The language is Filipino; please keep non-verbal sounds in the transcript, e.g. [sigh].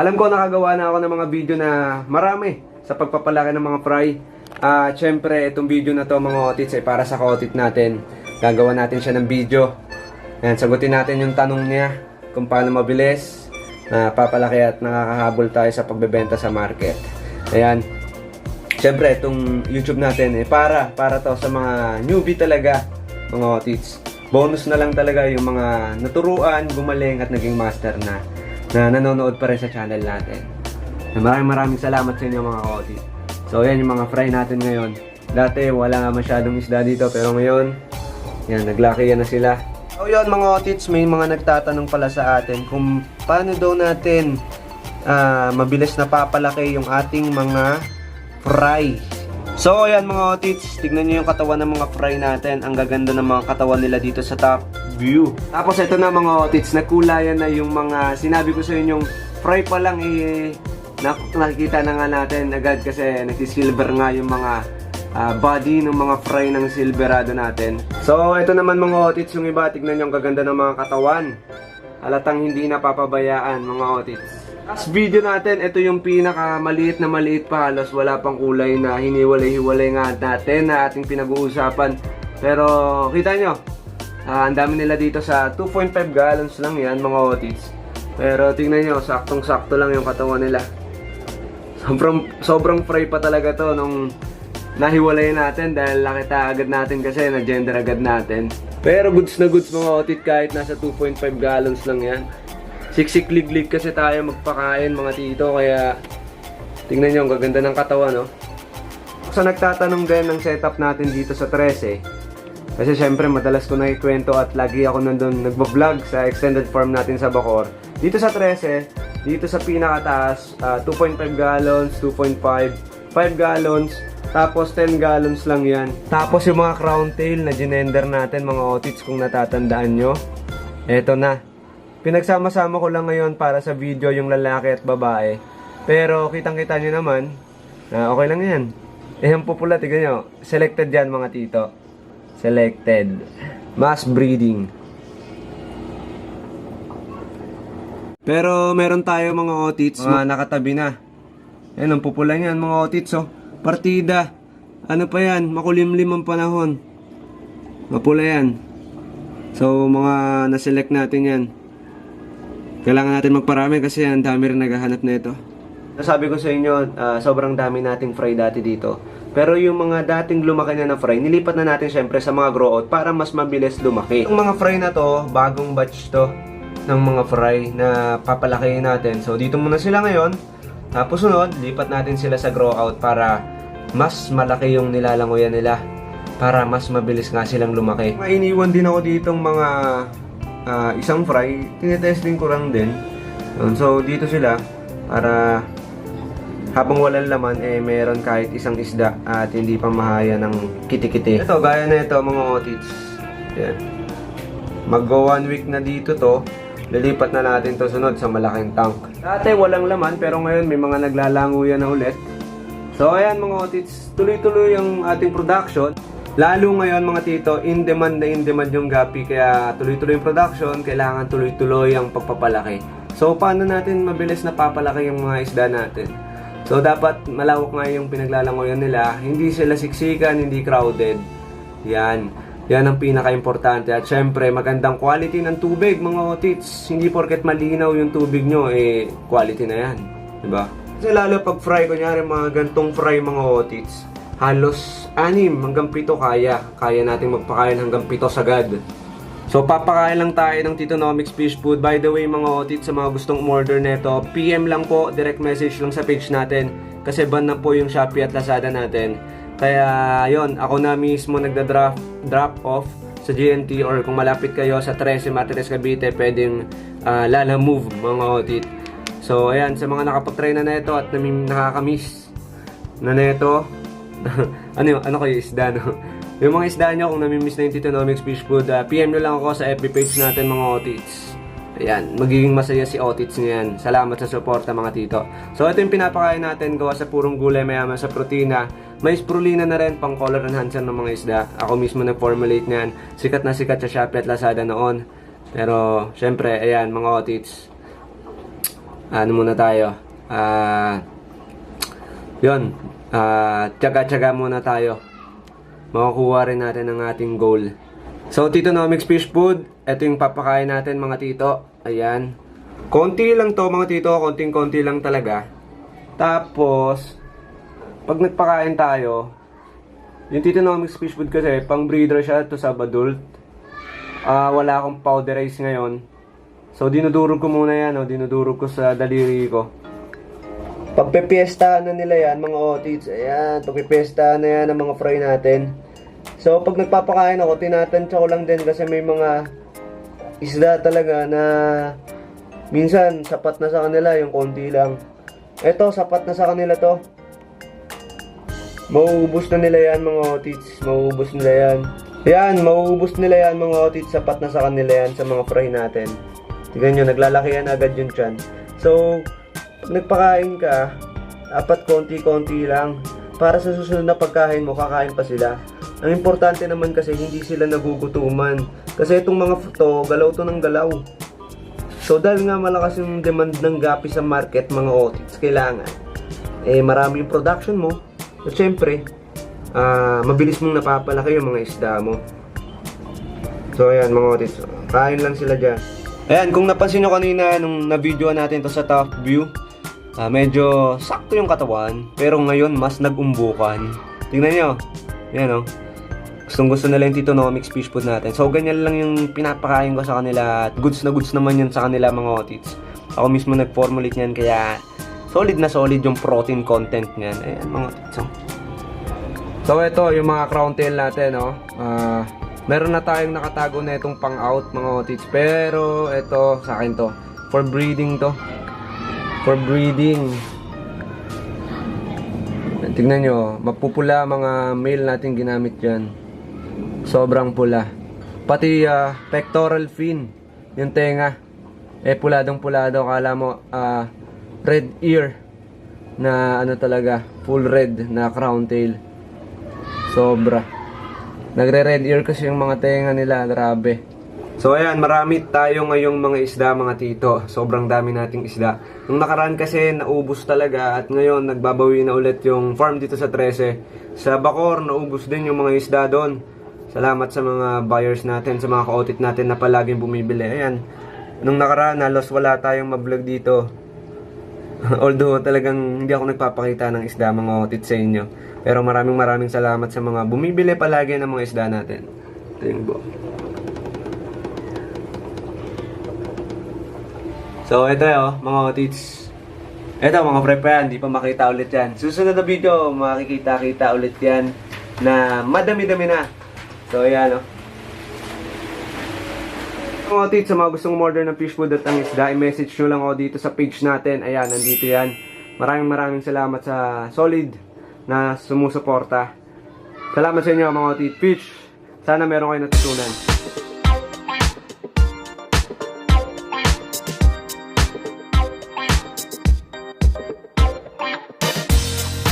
Alam ko nakagawa na ako ng mga video na marami sa pagpapalaki ng mga fry. At syempre, itong video na to mga otits ay para sa kaotit natin. Gagawa natin siya ng video. Ayan, sagutin natin yung tanong niya kung paano mabilis na papalaki at nakakahabol tayo sa pagbebenta sa market. Ayan. Syempre, itong YouTube natin eh para para to sa mga newbie talaga, mga otits. Bonus na lang talaga yung mga naturuan, gumaling at naging master na na nanonood pa rin sa channel natin. Maraming maraming salamat sa inyo mga otits. So, yan yung mga fry natin ngayon. Dati wala masyadong isda dito pero ngayon, yan, naglaki yan na sila. So yun mga otits, may mga nagtatanong pala sa atin kung paano daw natin ah, mabilis na papalaki yung ating mga fry. So ayan mga otits, tignan nyo yung katawan ng mga fry natin. Ang gaganda ng mga katawan nila dito sa top view. Tapos ito na mga otits, nagkulayan na yung mga sinabi ko sa inyong fry pa lang eh, nak- nakikita na nga natin agad kasi nagsisilver nga yung mga ah, body ng mga fry ng silverado natin. So, ito naman mga otits, yung iba, tignan nyo ang gaganda ng mga katawan. Halatang hindi napapabayaan mga otits. Last video natin, ito yung pinaka maliit na maliit pa, halos wala pang kulay na hiniwalay-hiwalay nga natin na ating pinag-uusapan. Pero, kita nyo, ah, ang dami nila dito sa 2.5 gallons lang yan mga otits. Pero tingnan nyo, saktong-sakto lang yung katawan nila. Sobrang, sobrang fry pa talaga to nung nahiwalay natin dahil nakita agad natin kasi na gender agad natin. Pero goods na goods mga otit kahit nasa 2.5 gallons lang yan. Siksik-lig-lig kasi tayo magpakain mga tito kaya tingnan nyo ang gaganda ng katawan no. Sa nagtatanong din ng setup natin dito sa 13 kasi syempre madalas ko nakikwento at lagi ako nandun nagbo-vlog sa extended farm natin sa Bacor. Dito sa 13, dito sa pinakataas, ah, 2.5 gallons, 2.5, 5 gallons, tapos 10 gallons lang yan. Tapos yung mga crown tail na ginender natin mga otits kung natatandaan nyo. Eto na. Pinagsama-sama ko lang ngayon para sa video yung lalaki at babae. Pero kitang-kita nyo naman, na okay lang yan. Eh, yung pupula, tignan nyo. Selected yan mga tito. Selected. Mass breeding. Pero meron tayo mga otits, mga nakatabi na. Ayan, ang pupula niyan, mga otits, oh. Partida. Ano pa yan? Makulimlim ang panahon. Mapula yan. So, mga naselect natin yan. Kailangan natin magparami kasi ang dami rin naghahanap na ito. Sabi ko sa inyo, ah, sobrang dami nating fry dati dito. Pero yung mga dating lumaki na na fry, nilipat na natin syempre sa mga grow out para mas mabilis lumaki. Yung mga fry na to, bagong batch to ng mga fry na papalakihin natin. So dito muna sila ngayon. Tapos sunod, lipat natin sila sa grow out para mas malaki yung nilalangoyan nila. Para mas mabilis nga silang lumaki. Mainiwan din ako ditong mga ah, isang fry. Tinetesting ko lang din. Yun, So dito sila para habang walang laman, eh, meron kahit isang isda at hindi pa mahaya ng kitikiti. Ito, gaya na ito, mga otits. Yan. Mag-go one week na dito to. Lilipat na natin to sunod sa malaking tank. Dati walang laman, pero ngayon may mga naglalango yan na ulit. So, ayan mga otits, tuloy-tuloy yung ating production. Lalo ngayon mga tito, in demand na in demand yung gapi, kaya tuloy-tuloy yung production, kailangan tuloy-tuloy ang pagpapalaki. So, paano natin mabilis na papalaki yung mga isda natin? So dapat malawak nga yung pinaglalangoyan nila, hindi sila siksikan, hindi crowded. Yan. Yan ang pinaka-importante. At syempre, magandang quality ng tubig, mga otits. Hindi porket malinaw yung tubig nyo, eh, quality na yan. Diba? Kasi lalo pag fry, kunyari mga gantong fry, mga otits, halos anim hanggang pito kaya. Kaya natin magpakain hanggang pito sagad. So, papakain lang tayo ng Titonomics Fish Food. By the way, mga otit, sa mga gustong umorder neto, PM lang po, direct message lang sa page natin. Kasi ban na po yung Shopee at Lazada natin. Kaya, yon ako na mismo nagda-drop drop off sa GNT or kung malapit kayo sa 13 Matres Cavite, pwedeng uh, lala move, mga otit. So, ayan, sa mga nakapag-try na neto at namim nakakamiss na neto, [laughs] ano ano kayo isda, no? [laughs] Yung mga isda nyo, kung namimiss na yung Titonomics Fish Food, ah, PM nyo lang ako sa FB page natin mga otits. Ayan, magiging masaya si otits niyan. Salamat sa suporta mga tito. So ito yung pinapakain natin, gawa sa purong gulay mayaman sa protina. May spirulina na rin, pang color enhancer ng mga isda. Ako mismo nag-formulate niyan. Sikat na sikat sa Shopee at Lazada noon. Pero, syempre, ayan, mga otits. ano muna tayo. Ah, yun. Ah, tiyaga-tiyaga muna tayo. Makukuha rin natin ang ating goal. So, Tito Nomics Fish Food, ito yung papakain natin mga tito. Ayan. Konti lang to mga tito, konting-konti lang talaga. Tapos, pag nagpakain tayo, yung Tito Nomics Fish Food kasi, pang breeder siya to sa adult. Ah, wala akong powderize ngayon. So, dinudurog ko muna yan, oh. dinudurog ko sa daliri ko. Pagpepiestahan na nila yan, mga otits, ayan, pagpepiestahan na yan ang mga fry natin. So, pag nagpapakain ako, tinatansya ko lang din kasi may mga isda talaga na minsan sapat na sa kanila, yung konti lang. Eto, sapat na sa kanila to. Mauubos na nila yan mga otits, mauubos nila yan. Yan, mauubos nila yan mga otits, sapat na sa kanila yan sa mga fry natin. Tignan nyo, naglalaki yan agad yung chan. So, nagpakain ka, dapat konti-konti lang. Para sa susunod na pagkain mo, kakain pa sila. Ang importante naman kasi hindi sila nagugutuman. Kasi itong mga to, galaw to ng galaw. So dahil nga malakas yung demand ng gapi sa market, mga otits, kailangan. Eh marami yung production mo. At syempre, ah, mabilis mong napapalaki yung mga isda mo. So ayan mga otits, kain lang sila dyan. Ayan, kung napansin nyo kanina nung na-video natin to sa top view, ah, medyo sakto yung katawan, pero ngayon mas nag-umbukan. Tingnan nyo, yan oh. Gustong gusto nila yung Titonomics fish food natin. So, ganyan lang yung pinapakain ko sa kanila. At goods na goods naman yun sa kanila mga otits. Ako mismo nag-formulate niyan kaya solid na solid yung protein content niyan. Ayan mga otits. oh. So, ito yung mga crown tail natin, oh. Ah, meron na tayong nakatago na itong pang out mga otits. Pero ito sa akin to. For breeding to. For breeding. Tignan nyo, mapupula mga male natin ginamit dyan. Sobrang pula. Pati ah, pectoral fin, yung tenga. Eh puladong pulado, kala mo ah, red ear na ano talaga, full red na crown tail. Sobra. Nagre-red ear kasi yung mga tenga nila, grabe. So ayan, marami tayo ngayong mga isda mga tito. Sobrang dami nating isda. Nung nakaraan kasi naubos talaga at ngayon nagbabawi na ulit yung farm dito sa 13. Sa Bacor, naubos din yung mga isda doon. Salamat sa mga buyers natin, sa mga ka-audit natin na palaging bumibili. Ayan, nung nakaraan halos wala tayong mablog dito. [laughs] Although talagang hindi ako nagpapakita ng isda mga audit sa inyo. Pero maraming maraming salamat sa mga bumibili palagi ng mga isda natin. Ito So, ito oh, mga otits. Ito, mga prep yan, di pa makita ulit yan. Susunod na video, makikita-kita ulit yan na madami-dami na. So, ayan oh. Mga otits, sa mga gustong order ng fish food at ang isda, i-message nyo lang ako dito sa page natin. Ayan, nandito yan. Maraming maraming salamat sa solid na sumusuporta. Salamat sa inyo mga otits. Fish, sana meron kayo natutunan.